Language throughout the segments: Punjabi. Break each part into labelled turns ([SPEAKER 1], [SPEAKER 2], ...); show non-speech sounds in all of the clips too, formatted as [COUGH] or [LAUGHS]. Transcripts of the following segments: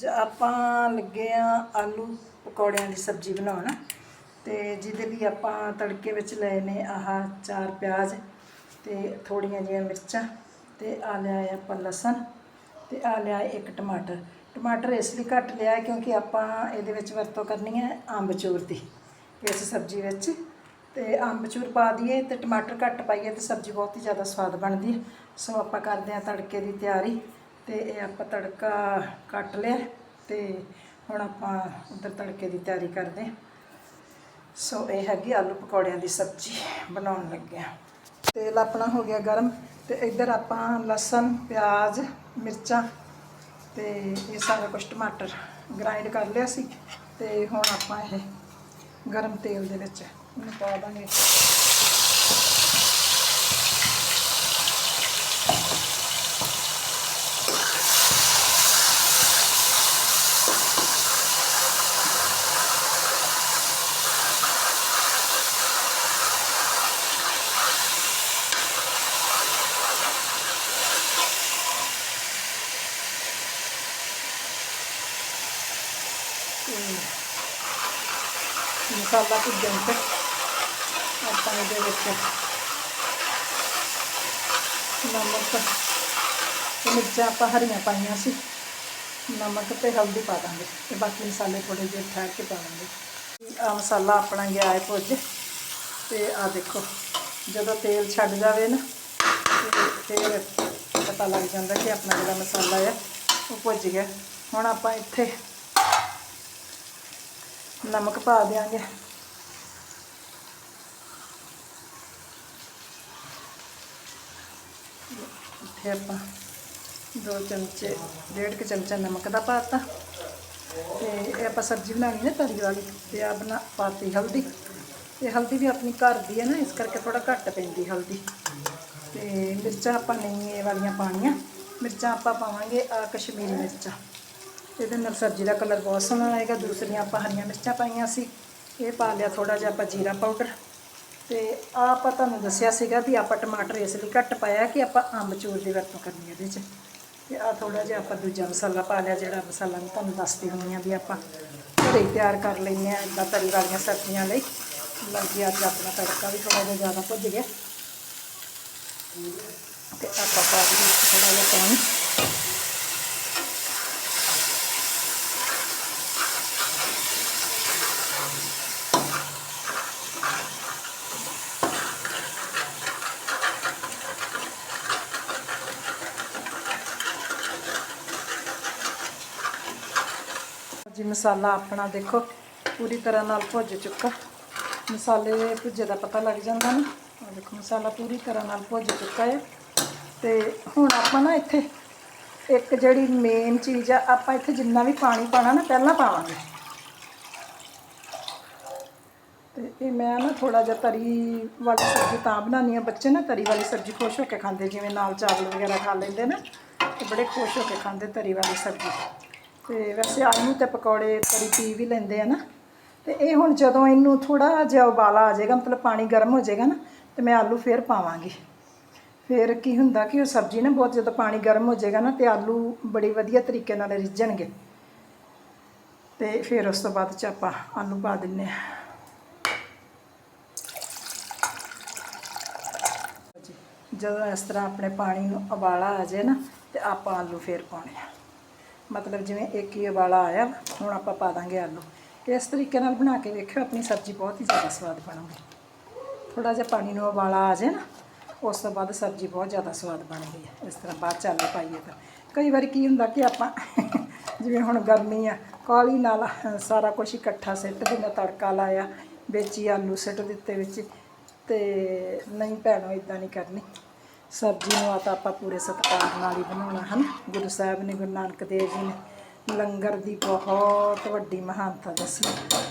[SPEAKER 1] ਜ ਆਪਾਂ ਲੱਗੇ ਆ ਆਲੂ ਪਕੌੜਿਆਂ ਦੀ ਸਬਜ਼ੀ ਬਣਾਉਣ ਤੇ ਜਿਹਦੇ ਲਈ ਆਪਾਂ ਤੜਕੇ ਵਿੱਚ ਲਏ ਨੇ ਆਹ ਚਾਰ ਪਿਆਜ਼ ਤੇ ਥੋੜੀਆਂ ਜਿਹੀਆਂ ਮਿਰਚਾਂ ਤੇ ਆ ਲਿਆ ਆਪਾਂ ਲਸਣ ਤੇ ਆ ਲਿਆ ਇੱਕ ਟਮਾਟਰ। ਟਮਾਟਰ ਇਸ ਲਈ ਘੱਟ ਲਿਆ ਕਿਉਂਕਿ ਆਪਾਂ ਇਹਦੇ ਵਿੱਚ ਵਰਤੋਂ ਕਰਨੀ ਹੈ ਅੰਬਚੂਰ ਦੀ ਇਸ ਸਬਜ਼ੀ ਵਿੱਚ। ਤੇ ਅੰਬਚੂਰ ਪਾ ਦਈਏ ਤੇ ਟਮਾਟਰ ਘੱਟ ਪਾਈਏ ਤੇ ਸਬਜ਼ੀ ਬਹੁਤ ਹੀ ਜ਼ਿਆਦਾ ਸਵਾਦ ਬਣਦੀ ਹੈ। ਸੋ ਆਪਾਂ ਕਰਦੇ ਹਾਂ ਤੜਕੇ ਦੀ ਤਿਆਰੀ। ਤੇ ਇਹ ਆਪਾਂ ਤੜਕਾ ਕੱਟ ਲਿਆ ਤੇ ਹੁਣ ਆਪਾਂ ਉਧਰ ਤੜਕੇ ਦੀ ਤਿਆਰੀ ਕਰਦੇ ਹਾਂ। ਸੋ ਇਹ ਹੈਗੀ ਆਲੂ ਪਕੌੜਿਆਂ ਦੀ ਸਬਜ਼ੀ ਬਣਾਉਣ ਲੱਗਿਆ। ਤੇਲ ਆਪਣਾ ਹੋ ਗਿਆ ਗਰਮ ਤੇ ਇੱਧਰ ਆਪਾਂ ਲਸਣ, ਪਿਆਜ਼, ਮਿਰਚਾਂ ਤੇ ਇਹ ਸਾਰਾ ਕੁਝ ਟਮਾਟਰ ਗ੍ਰਾਈਂਡ ਕਰ ਲਿਆ ਸੀ ਤੇ ਹੁਣ ਆਪਾਂ ਇਹ ਗਰਮ ਤੇਲ ਦੇ ਵਿੱਚ ਇਹਨੂੰ ਪਾ ਦਾਂਗੇ ਤੇ ਮਸਾਲਾ ਭੁੱਜਣ ਤੇ ਆਪਾਂ ਇਹਦੇ ਵਿੱਚ ਨਮਕ ਤੇ ਮਿਰਚਾਂ ਆਪਾਂ ਹਰੀਆਂ ਪਾਈਆਂ ਸੀ। ਨਮਕ ਤੇ ਹਲਦੀ ਪਾ ਦਾਂਗੇ ਤੇ ਬਾਕੀ ਮਸਾਲੇ ਥੋੜੇ ਜਿਹੇ ਠਹਿਰ ਕੇ ਪਾ ਦਾਂਗੇ। ਆ ਮਸਾਲਾ ਆਪਣਾ ਗਿਆ ਹੈ ਭੁੱਜ ਤੇ ਆ ਦੇਖੋ, ਜਦੋਂ ਤੇਲ ਛੱਡ ਜਾਵੇ ਨਾ ਫਿਰ ਪਤਾ ਲੱਗ ਜਾਂਦਾ ਕਿ ਆਪਣਾ ਜਿਹੜਾ ਮਸਾਲਾ ਹੈ ਉਹ ਭੁੱਜ ਗਿਆ। ਹੁਣ ਆਪਾਂ ਇੱਥੇ ਨਮਕ ਪਾ ਦਿਆਂਗੇ। ਇੱਥੇ ਆਪਾਂ ਦੋ ਚਮਚੇ, ਡੇਢ ਕੁ ਚਮਚਾ ਨਮਕ ਦਾ ਪਾਤਾ ਤੇ ਇਹ ਆਪਾਂ ਸਬਜ਼ੀ ਬਣਾਉਣੀ ਨਾ ਤਰੀ ਵਾਲੀ ਤੇ ਆ ਬਣਾ, ਪਾਤੀ ਹਲਦੀ। ਤੇ ਹਲਦੀ ਵੀ ਆਪਣੀ ਘਰ ਦੀ ਹੈ ਨਾ, ਇਸ ਕਰਕੇ ਥੋੜਾ ਘੱਟ ਪੈਂਦੀ ਹਲਦੀ। ਤੇ ਮਿਰਚਾਂ ਆਪਾਂ ਨਹੀਂ ਇਹ ਵਾਲੀਆਂ ਪਾਣੀਆਂ ਮਿਰਚਾਂ ਆਪਾਂ ਪਾਵਾਂਗੇ ਆ ਕਸ਼ਮੀਰੀ ਮਿਰਚਾਂ। ਇਹਦੇ ਨਾਲ ਸਬਜ਼ੀ ਦਾ ਕਲਰ ਬਹੁਤ ਸੋਹਣਾ ਆਏਗਾ। ਦੂਸਰੀਆਂ ਆਪਾਂ ਹਰੀਆਂ ਮਿਰਚਾਂ ਪਾਈਆਂ ਸੀ। ਇਹ ਪਾ ਲਿਆ ਥੋੜਾ ਜਿਹਾ ਆਪਾਂ ਜੀਰਾ ਪਾਊਡਰ। ਤੇ ਆ ਆਪਾਂ ਤੁਹਾਨੂੰ ਦੱਸਿਆ ਸੀਗਾ ਵੀ ਆਪਾਂ ਟਮਾਟਰ ਇਸ ਲਈ ਘੱਟ ਪਾਇਆ ਕਿ ਆਪਾਂ ਅੰਬ ਚੂਰ ਦੀ ਵਰਤੋਂ ਕਰਨੀ ਇਹਦੇ 'ਚ। ਤੇ ਆ ਥੋੜਾ ਜਿਹਾ ਆਪਾਂ ਦੂਜਾ ਮਸਾਲਾ ਪਾ ਲਿਆ, ਜਿਹੜਾ ਮਸਾਲਾ ਮੈਂ ਤੁਹਾਨੂੰ ਦੱਸਦੀ ਹੁੰਦੀ ਆ ਵੀ ਆਪਾਂ ਘਰੇ ਤਿਆਰ ਕਰ ਲੈਂਦੇ ਆ ਇਦਾਂ ਤਰੀ ਵਾਲੀਆਂ ਸਬਜ਼ੀਆਂ ਲਈ। ਲੱਗੀ ਅੱਜ ਆਪਣਾ ਤੜਕਾ ਵੀ ਥੋੜਾ ਜਿਹਾ ਜ਼ਿਆਦਾ ਭੁੱਜ ਗਿਆ। ਤੇ ਆਪਾਂ ਪਾ ਦਈਏ ਥੋੜਾ ਜਿਹਾ ਪਾਣੀ। ਜੀ, ਮਸਾਲਾ ਆਪਣਾ ਦੇਖੋ, ਪੂਰੀ ਤਰ੍ਹਾਂ ਨਾਲ ਭੁੱਜ ਚੁੱਕਾ। ਮਸਾਲੇ ਭੁੱਜੇ ਦਾ ਪਤਾ ਲੱਗ ਜਾਂਦਾ ਨਾ। ਆਹ ਦੇਖੋ, ਮਸਾਲਾ ਪੂਰੀ ਤਰ੍ਹਾਂ ਨਾਲ ਭੁੱਜ ਚੁੱਕਾ ਹੈ। ਤੇ ਹੁਣ ਆਪਾਂ ਨਾ ਇੱਥੇ ਇੱਕ ਜਿਹੜੀ ਮੇਨ ਚੀਜ਼ ਆ, ਆਪਾਂ ਇੱਥੇ ਜਿੰਨਾ ਵੀ ਪਾਣੀ ਪਾਣਾ ਨਾ, ਪਹਿਲਾਂ ਪਾਵਾਂਗੇ। ਤੇ ਇਹ ਮੈਂ ਨਾ ਥੋੜਾ ਜਿਹਾ ਤਰੀ ਵਾਲੀ ਸਬਜ਼ੀ ਤਾਂ ਬਣਾਉਣੀ ਆ ਬੱਚੇ ਨਾ ਤਰੀ ਵਾਲੀ ਸਬਜ਼ੀ ਖੁਸ਼ ਹੋ ਕੇ ਖਾਂਦੇ, ਜਿਵੇਂ ਨਾਲ ਚਾਵਲ ਵਗੈਰਾ ਖਾ ਲੈਂਦੇ ਨਾ, ਤੇ ਬੜੇ ਖੁਸ਼ ਹੋ ਕੇ ਖਾਂਦੇ ਤਰੀ ਵਾਲੀ ਸਬਜ਼ੀ। ਤੇ ਵੈਸੇ ਆਲੂ ਤੇ ਪਕੌੜੇ ਤਰੀ ਪੀ ਵੀ ਲੈਂਦੇ ਆ ਨਾ। ਤੇ ਇਹ ਹੁਣ ਜਦੋਂ ਇਹਨੂੰ ਥੋੜਾ ਜਿਹਾ ਉਬਾਲਾ ਆ ਜਾਏਗਾ, ਮਤਲਬ ਪਾਣੀ ਗਰਮ ਹੋ ਜਾਏਗਾ ਨਾ, ਤੇ ਮੈਂ ਆਲੂ ਫੇਰ ਪਾਵਾਂਗੀ। ਫਿਰ ਕੀ ਹੁੰਦਾ ਕਿ ਉਹ ਸਬਜ਼ੀ ਨਾ ਬਹੁਤ ਜਦੋਂ ਪਾਣੀ ਗਰਮ ਹੋ ਜਾਏਗਾ ਨਾ, ਤੇ ਆਲੂ ਬੜੀ ਵਧੀਆ ਤਰੀਕੇ ਨਾਲ ਰਿੱਝਣਗੇ ਤੇ ਫਿਰ ਉਸ ਤੋਂ ਬਾਅਦ ਚ ਆਪਾਂ ਆਲੂ ਪਾ ਦਿੰਨੇ ਆ। ਜਦੋਂ ਇਸ ਤਰ੍ਹਾਂ ਆਪਣੇ ਪਾਣੀ ਨੂੰ ਉਬਾਲਾ ਆ ਜਾਏ ਨਾ, ਤੇ ਆਪਾਂ ਆਲੂ ਫੇਰ ਪਾਉਣੇ ਆ। ਮਤਲਬ ਜਿਵੇਂ ਇੱਕ ਹੀ ਉਬਾਲਾ ਆਇਆ ਵਾ, ਹੁਣ ਆਪਾਂ ਪਾ ਦਾਂਗੇ ਆਲੂ। ਇਸ ਤਰੀਕੇ ਨਾਲ ਬਣਾ ਕੇ ਵੇਖਿਓ ਆਪਣੀ ਸਬਜ਼ੀ ਬਹੁਤ ਹੀ ਜ਼ਿਆਦਾ ਸਵਾਦ ਬਣੂਗੀ। ਥੋੜਾ ਜਿਹਾ ਪਾਣੀ ਨੂੰ ਉਬਾਲਾ ਆ ਜਾਏ ਨਾ ਉਸ ਤੋਂ ਬਾਅਦ ਸਬਜ਼ੀ ਬਹੁਤ ਜ਼ਿਆਦਾ ਸਵਾਦ ਬਣਦੀ ਹੈ। ਇਸ ਤਰ੍ਹਾਂ ਬਾਅਦ ਚ ਆਲੂ ਪਾਈਏ ਤਾਂ। ਕਈ ਵਾਰੀ ਕੀ ਹੁੰਦਾ ਕਿ ਆਪਾਂ [LAUGHS] ਜਿਵੇਂ ਹੁਣ ਗਰਮੀ ਆ ਕਾਲੀ ਨਾਲ ਸਾਰਾ ਕੁਝ ਇਕੱਠਾ ਸਿੱਟ ਦਿੰਦਾ ਤੜਕਾ ਲਾਇਆ ਵਿੱਚ ਹੀ ਆਲੂ ਸਿੱਟ ਦਿੱਤੇ ਵਿੱਚ ਤੇ ਨਹੀਂ ਭੈਣੋ ਇਦਾਂ ਨਹੀਂ ਕਰਨੀ। ਸਬਜ਼ੀ ਨੂੰ ਆ ਤਾਂ ਆਪਾਂ ਪੂਰੇ ਸਤਿਕਾਰ ਨਾਲ ਹੀ ਬਣਾਉਣਾ ਹਨ। ਗੁਰੂ ਸਾਹਿਬ ਨੇ ਗੁਰੂ ਨਾਨਕ ਦੇਵ ਜੀ ਨੇ ਲੰਗਰ ਦੀ ਬਹੁਤ ਵੱਡੀ ਮਹਾਨਤਾ ਦੱਸੀ।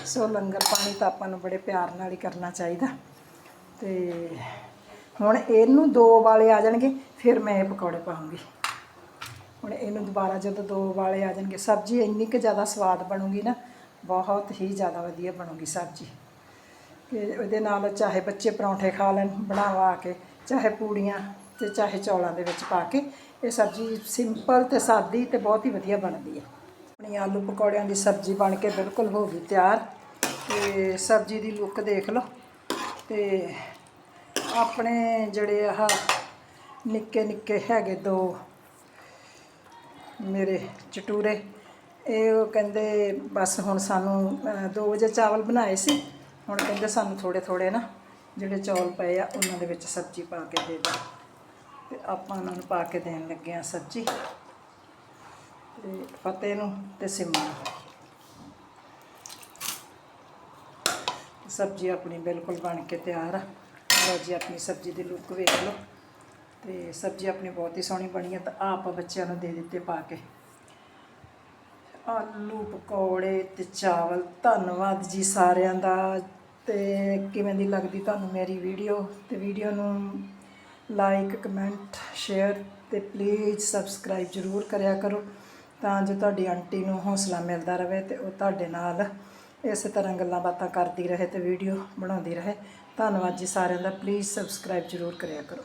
[SPEAKER 1] ਸੋ ਲੰਗਰ ਪਾਣੀ ਤਾਂ ਆਪਾਂ ਨੂੰ ਬੜੇ ਪਿਆਰ ਨਾਲ ਹੀ ਕਰਨਾ ਚਾਹੀਦਾ। ਤੇ ਹੁਣ ਇਹਨੂੰ ਦੋ ਵਾਲੇ ਆ ਜਾਣਗੇ, ਫਿਰ ਮੈਂ ਇਹ ਪਕੌੜੇ ਪਾਉਂਗੀ। ਹੁਣ ਇਹਨੂੰ ਦੁਬਾਰਾ ਜਦੋਂ ਦੋ ਵਾਲੇ ਆ ਜਾਣਗੇ, ਸਬਜ਼ੀ ਇੰਨੀ ਕੁ ਜ਼ਿਆਦਾ ਸਵਾਦ ਬਣੂਗੀ ਨਾ, ਬਹੁਤ ਹੀ ਜ਼ਿਆਦਾ ਵਧੀਆ ਬਣੂਗੀ ਸਬਜ਼ੀ। ਕਿ ਉਹਦੇ ਨਾਲ ਚਾਹੇ ਬੱਚੇ ਪਰੌਂਠੇ ਖਾ ਲੈਣ, ਬਣਾਵਾ ਕੇ, ਚਾਹੇ ਪੂੜੀਆਂ ਤੇ ਚਾਹੇ ਚੌਲਾਂ ਦੇ ਵਿੱਚ ਪਾ ਕੇ ਇਹ ਸਬਜ਼ੀ ਸਿੰਪਲ ਤੇ ਸਾਦੀ ਤੇ ਬਹੁਤ ਹੀ ਵਧੀਆ ਬਣਦੀ ਹੈ। ਆਪਣੀ ਆਲੂ ਪਕੌੜਿਆਂ ਦੀ ਸਬਜ਼ੀ ਬਣ ਕੇ ਬਿਲਕੁਲ ਹੋ ਗਈ ਤਿਆਰ। ਤੇ ਸਬਜ਼ੀ ਦੀ ਲੁੱਕ ਦੇਖ ਲਓ। ਤੇ ਆਪਣੇ ਜਿਹੜੇ ਆਹ ਨਿੱਕੇ ਨਿੱਕੇ ਹੈਗੇ ਦੋ ਮੇਰੇ ਚਟੂਰੇ, ਇਹ ਉਹ ਕਹਿੰਦੇ ਬਸ ਹੁਣ ਸਾਨੂੰ 2 ਵਜੇ ਚਾਵਲ ਬਣਾਏ ਸੀ। ਹੁਣ ਕਹਿੰਦੇ ਸਾਨੂੰ ਥੋੜੇ ਥੋੜੇ ਨਾ ਜਿਹੜੇ ਚੌਲ ਪਏ ਆ, ਉਹਨਾਂ ਦੇ ਵਿੱਚ ਸਬਜ਼ੀ ਪਾ ਕੇ ਦੇ ਦਿਓ। ਤੇ ਆਪਾਂ ਉਹਨਾਂ ਨੂੰ ਪਾ ਕੇ ਦੇਣ ਲੱਗੇ ਆ ਸਬਜ਼ੀ ਤੇ ਫਤਿਹ ਨੂੰ ਤੇ ਸਿਮਾ ਨੂੰ। ਸਬਜ਼ੀ ਆਪਣੀ ਬਿਲਕੁਲ ਬਣ ਕੇ ਤਿਆਰ ਆ। ਲਓ ਜੀ, ਆਪਣੀ ਸਬਜ਼ੀ ਦੀ ਲੁੱਕ ਵੇਖ ਲਓ। ਤੇ ਸਬਜ਼ੀ ਆਪਣੀ ਬਹੁਤ ਹੀ ਸੋਹਣੀ ਬਣੀ ਆ ਤਾਂ ਆਹ ਆਪਾਂ ਬੱਚਿਆਂ ਨੂੰ ਦੇ ਦਿੱਤੇ ਪਾ ਕੇ। ਆਲੂ, ਪਕੌੜੇ ਤੇ ਚਾਵਲ, ਧੰਨਵਾਦ ਜੀ ਸਾਰਿਆਂ ਦਾ। ਤੇ ਕਿਵੇਂ ਦੀ ਲੱਗਦੀ ਤੁਹਾਨੂੰ ਮੇਰੀ ਵੀਡੀਓ ਤੇ ਵੀਡੀਓ ਨੂੰ ਲਾਈਕ, ਕਮੈਂਟ, ਸ਼ੇਅਰ ਤੇ ਪਲੀਜ਼ ਸਬਸਕ੍ਰਾਈਬ ਜ਼ਰੂਰ ਕਰਿਆ ਕਰੋ ਤਾਂ ਜੋ ਤੁਹਾਡੀ ਆਂਟੀ ਨੂੰ ਹੌਸਲਾ ਮਿਲਦਾ ਰਹੇ ਤੇ ਉਹ ਤੁਹਾਡੇ ਨਾਲ ਇਸੇ ਤਰ੍ਹਾਂ ਗੱਲਾਂ ਬਾਤਾਂ ਕਰਦੀ ਰਹੇ ਤੇ ਵੀਡੀਓ ਬਣਾਉਂਦੀ ਰਹੇ। ਧੰਨਵਾਦ ਜੀ ਸਾਰਿਆਂ ਦਾ। ਪਲੀਜ਼ ਸਬਸਕ੍ਰਾਈਬ ਜ਼ਰੂਰ ਕਰਿਆ ਕਰੋ।